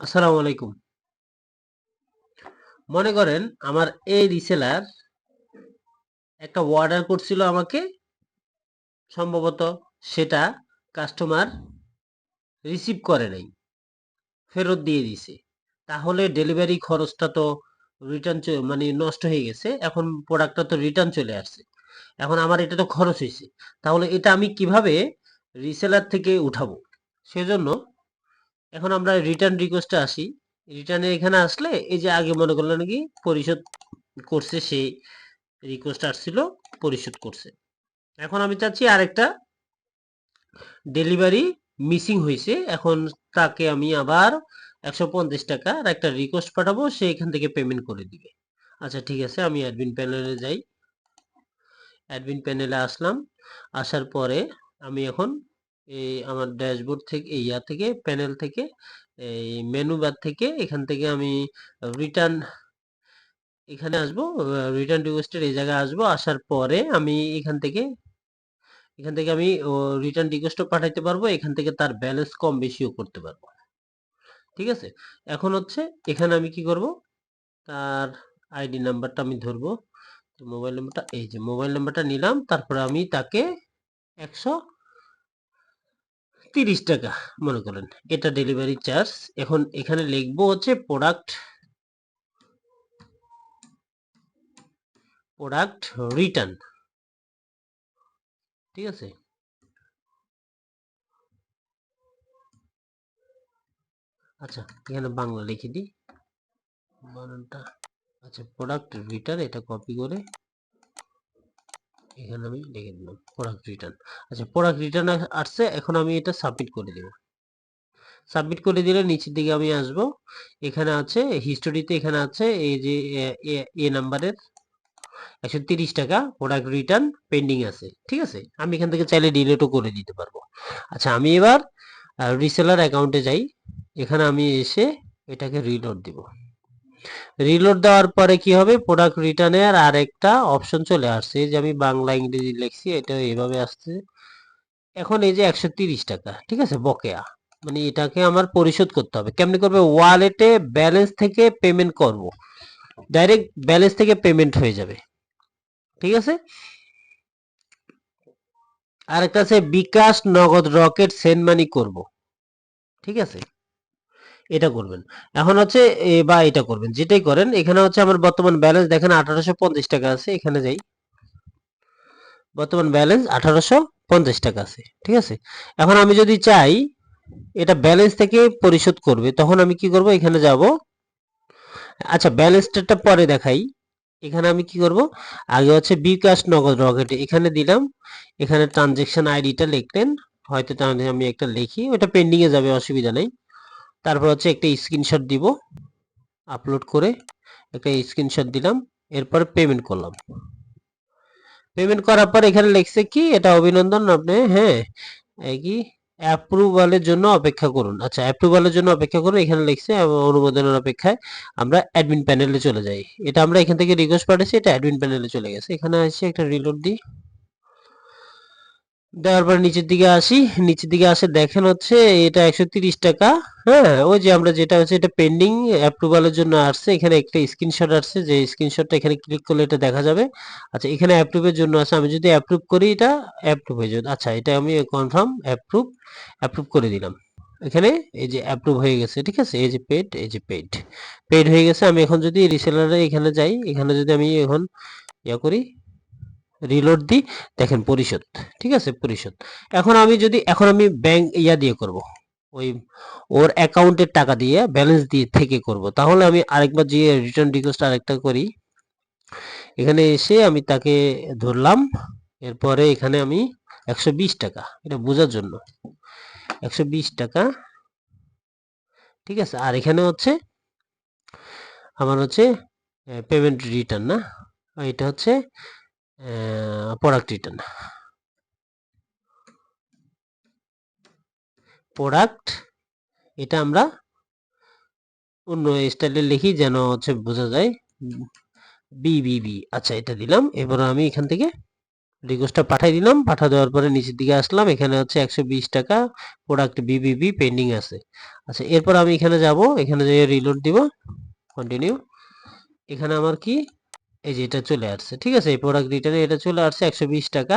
আসসালামু আলাইকুম। মনে করেন আমার এই রিসেলার একটা অর্ডার করছিল আমাকে, সম্ভবত সেটা কাস্টমার রিসিভ করে নাই, ফেরত দিয়ে দিছে। তাহলে ডেলিভারি খরচটা তো রিটার্ন মানে নষ্ট হয়ে গেছে, এখন প্রোডাক্টটা তো রিটার্ন চলে আসছে। এখন আমার এটা তো খরচ হয়েছে। তাহলে এটা আমি কীভাবে রিসেলার থেকে উঠাবো? সেজন্য এখন আমরা রিটার্ন রিকোয়েস্টে আসি। রিটার্নে এখানে আসলে এই যে আগে মনে করলেন নাকি পরিশোধ করছে সেই রিকোয়েস্ট আসছিল, পরিশোধ করছে। এখন আমি চাচ্ছি আরেকটা ডেলিভারি মিসিং হয়েছে। এখন তাকে আমি আবার একশো পঞ্চাশ টাকা আর একটা রিকোয়েস্ট পাঠাবো, সে এখান থেকে পেমেন্ট করে দিবে। আচ্ছা ঠিক আছে, আমি অ্যাডমিন প্যানেলে যাই। অ্যাডমিন প্যানেলে আসলাম। আসার পরে আমি এখন এই আমার ড্যাশবোর্ড থেকে, ইয়া থেকে প্যানেল থেকে, এই মেনু বার থেকে, এখান থেকে আমি রিটার্ন এখানে আসব রিটার্ন রিকোয়েস্টের এই জায়গায় আসব, আসার পরে আমি এখান থেকে এখান থেকে আমি রিটার্ন রিকোয়েস্টও পাঠাইতে পারব, এখান থেকে তার ব্যালেন্স কম বেশিও করতে পারব। ঠিক আছে? এখন হচ্ছে, এখানে আমি কি করব? তার আইডি নাম্বারটা আমি ধরবো। মোবাইল নাম্বারটা এই যে মোবাইল নাম্বারটা নিলাম, তারপরে আমি তাকে একশো তিরিশ টাকা, মনে করেন। এটা ডেলিভারি চার্জ এখন এখানে লিখব হচ্ছে প্রোডাক্ট প্রোডাক্ট রিটার্ন ঠিক আছে? আচ্ছা এখানে বাংলা লিখে দিই। বানানটা আচ্ছা প্রোডাক্ট রিটার্ন এটা কপি করে এখানে আমি লিখে দিলাম প্রোডাক্ট রিটার্ন আচ্ছা প্রোডাক্ট রিটার্ন আসছে, এখন আমি এটা সাবমিট করে দেব। সাবমিট করে দিলে নিচের দিকে আমি আসব। এখানে আছে হিস্টোরিতে এখানে আছে, এই যে, এ নাম্বারের একশো তিরিশ টাকা প্রোডাক্ট রিটার্ন পেন্ডিং আছে, ঠিক আছে? আমি এখান থেকে চাইলে ডিলেটও করে দিতে পারব। আচ্ছা আমি এবার রিসেলার অ্যাকাউন্টে যাই। এখানে আমি এসে এটাকে রিলোড দিব। রিলোড দেওয়ার পরে কি হবে? প্রোডাক্ট রিটার্নের আর একটা অপশন চলে আসছে। যে আমি বাংলা ইংরেজি লিখছি, এটা এভাবে আসছে। এখন এই যে একশো টাকা, ঠিক আছে? বকেয়া। মানে এটাকে আমার পরিশোধ করতে হবে। কেমনি করবে? ওয়ালেটে ব্যালেন্স থেকে পেমেন্ট করব। ডাইরেক্ট ব্যালেন্স থেকে পেমেন্ট হয়ে যাবে। ঠিক আছে? আর একটা আছে, বিকাশ নগদ রকেট সেন্ড মানি করব। ঠিক আছে? এটা করবেন। এখন হচ্ছে বা এটা করবেন। যেটাই করেন, এখানে হচ্ছে আমার বর্তমান ব্যালেন্স দেখেন আঠারোশো পঞ্চাশ টাকা আছে, এখানে যাই। বর্তমান ব্যালেন্স আঠারোশো পঞ্চাশ টাকা আছে, ঠিক আছে? এখন আমি যদি চাই, এটা ব্যালেন্স থেকে পরিশোধ করবে, তখন আমি কি করব? এখানে যাব। আচ্ছা ব্যালেন্সটা পরে দেখাই। এখানে আমি কি করব? আগে হচ্ছে বিকাশ নগদ রকেটে এখানে দিলাম। এখানে ট্রানজেকশন আইডিটা লিখলেন। হয়তো আমি একটা লিখি। ওটা পেন্ডিংয়ে যাবে, অসুবিধা নেই। তারপর হচ্ছে একটা স্ক্রিনশট দিব আপলোড করে একটা স্ক্রিনশট দিলাম, এরপর পেমেন্ট করলাম। পেমেন্ট করার পর এখানে লিখছে কি, এটা অভিনন্দন আপনি হ্যাঁ কি অ্যাপ্রুভালের জন্য অপেক্ষা করুন। আচ্ছা অ্যাপ্রুভালের জন্য অপেক্ষা করুন, এখানে লিখছে অনুমোদনের অপেক্ষায় আমরা অ্যাডমিন প্যানেলে চলে যাই। এটা আমরা এখান থেকে রিকোয়েস্ট পাঠিয়েছি, এটা অ্যাডমিন প্যানেলে চলে গেছে। এখানে আসি একটা রিলোড দিই। দেওয়ার পর নিচের দিকে আসি। নিচের দিকে আসে দেখেন হচ্ছে এটা একশো তিরিশ টাকা। হ্যাঁ ওই যে আমরা যেটা হচ্ছে এটা পেন্ডিং অ্যাপ্রুভালের জন্য আসছে। এখানে একটা স্ক্রিনশট আসছে। যে স্ক্রিনশটটা এখানে ক্লিক করলে এটা দেখা যাবে। আচ্ছা এখানে অ্যাপ্রুভের জন্য আছে। আমি যদি অ্যাপ্রুভ করি এটা অ্যাপ্রুভ হয়ে যাবে। আচ্ছা এটা আমি কনফার্ম অ্যাপ্রুভ অ্যাপ্রুভ করে দিলাম। এখানে এই যে অ্যাপ্রুভ হয়ে গেছে, ঠিক আছে? এই যে পেড এই যে পেড পেড হয়ে গেছে। আমি এখন যদি রিসেলারে এখানে যাই, এখানে যদি আমি এখন ইয়া করি রিলোড দিই, দেখেন পরিশোধ, ঠিক আছে? পরিশোধ। এখন আমি যদি, এখন আমি ব্যাংক ইয়া দিয়ে করব, ওই ওর অ্যাকাউন্টের টাকা দিয়ে ব্যালেন্স দিয়ে থেকে করব। তাহলে আমি আরেকবার যে রিটার্ন রিকোয়েস্ট আরেকটা করি, এখানে এসে আমি তাকে ধরলাম, এরপরে এখানে আমি একশো বিশ টাকা, এটা বোঝার জন্য। একশো বিশ টাকা, ঠিক আছে? আর এখানে হচ্ছে, আমার হচ্ছে পেমেন্ট রিটার্ন না, এটা হচ্ছে প্রোডাক্ট রিটার্ন প্রোডাক্ট এটা আমরা অন্য স্টাইলে লিখি যেন হচ্ছে বোঝা যায়। বি বি বি আচ্ছা এটা দিলাম। এবার আমি এখান থেকে রিকোয়েস্টটা পাঠিয়ে দিলাম। পাঠা দেওয়ার পরে নিচের দিকে আসলাম। এখানে হচ্ছে একশো বিশ টাকা প্রোডাক্ট বিবিবি পেন্ডিং আছে। আচ্ছা এরপর আমি এখানে যাব। এখানে যে রিলোড দিব। কন্টিনিউ এখানে আমার কি? এই যে এটা চলে আসছে, ঠিক আছে? এই প্রোডাক্ট রিটার্নে এটা চলে আসছে একশো বিশ টাকা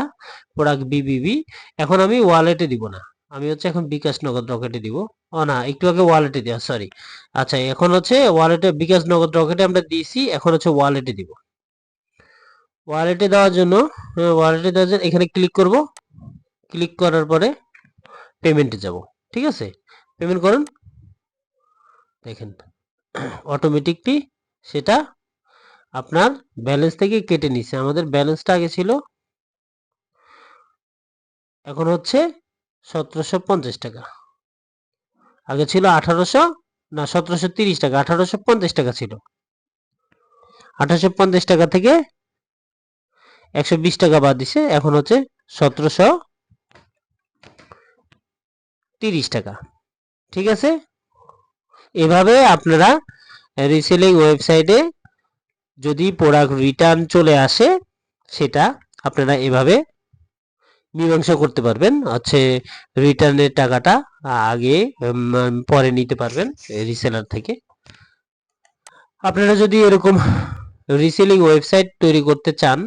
প্রোডাক্ট বিবিবি এখন আমি ওয়ালেটে দিব না। আমি হচ্ছে এখন বিকাশ নগদ রকেটে দিব। ও না, একটু আগে ওয়ালেটে দেওয়া সরি আচ্ছা এখন হচ্ছে ওয়ালেটে বিকাশ নগদ রকেটে আমরা দিয়েছি, এখন হচ্ছে ওয়ালেটে দিব। ওয়ালেটে দেওয়ার জন্য ওয়ালেটে দেওয়ার জন্য এখানে ক্লিক করব। ক্লিক করার পরে পেমেন্টে যাব, ঠিক আছে? পেমেন্ট করুন। দেখেন অটোমেটিকলি সেটা আপনার ব্যালেন্স থেকে কেটে নিছে। আমাদের ব্যালেন্সটা আগে ছিল এখন হচ্ছে সতেরোশো পঞ্চাশ টাকা। আগে ছিল আঠারোশো, না সতেরোশো তিরিশ টাকা, আঠারোশো পঞ্চাশ টাকা ছিল। আঠারোশো পঞ্চাশ টাকা থেকে একশো বিশ টাকা বাদ দিছে, এখন হচ্ছে সতেরোশো তিরিশ টাকা। ঠিক আছে? এভাবে আপনারা রিসেলিং ওয়েবসাইটে যদি প্রোডাক্ট রিটার্ন চলে আসে, সেটা আপনারা এভাবে মীমাংসা করতে পারবেন। হচ্ছে রিটার্নের টাকাটা আগে পরে নিতে পারবেন রিসেলার থেকে। আপনারা যদি এরকম রিসেলিং ওয়েবসাইট তৈরি করতে চান,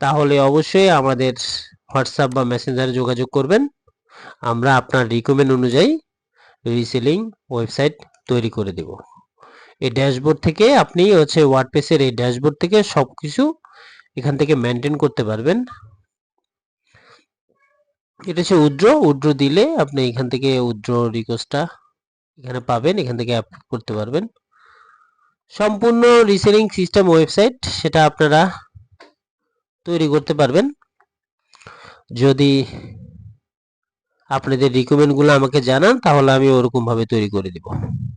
তাহলে অবশ্যই আমাদের হোয়াটসঅ্যাপ বা মেসেঞ্জারে যোগাযোগ করবেন। আমরা আপনার রিকমেন্ড অনুযায়ী রিসেলিং ওয়েবসাইট তৈরি করে দেব। এই ড্যাশবোর্ড থেকে আপনি হচ্ছে ওয়ার্ডপ্রেসের এই ড্যাশবোর্ড থেকে সব কিছু এখান থেকে মেনটেন করতে পারবেন। এটা হচ্ছে উড্র উড্র দিলে আপনি এখান থেকে উড্র রিকোয়েস্টটা এখানে পাবেন, এখান থেকে আপলোড করতে পারবেন। সম্পূর্ণ রিসেলিং সিস্টেম ওয়েবসাইট সেটা আপনারা তৈরি করতে পারবেন। যদি আপনাদের রিকমেন্ডগুলো আমাকে জানান, তাহলে আমি ওরকম ভাবে তৈরি করে দিব।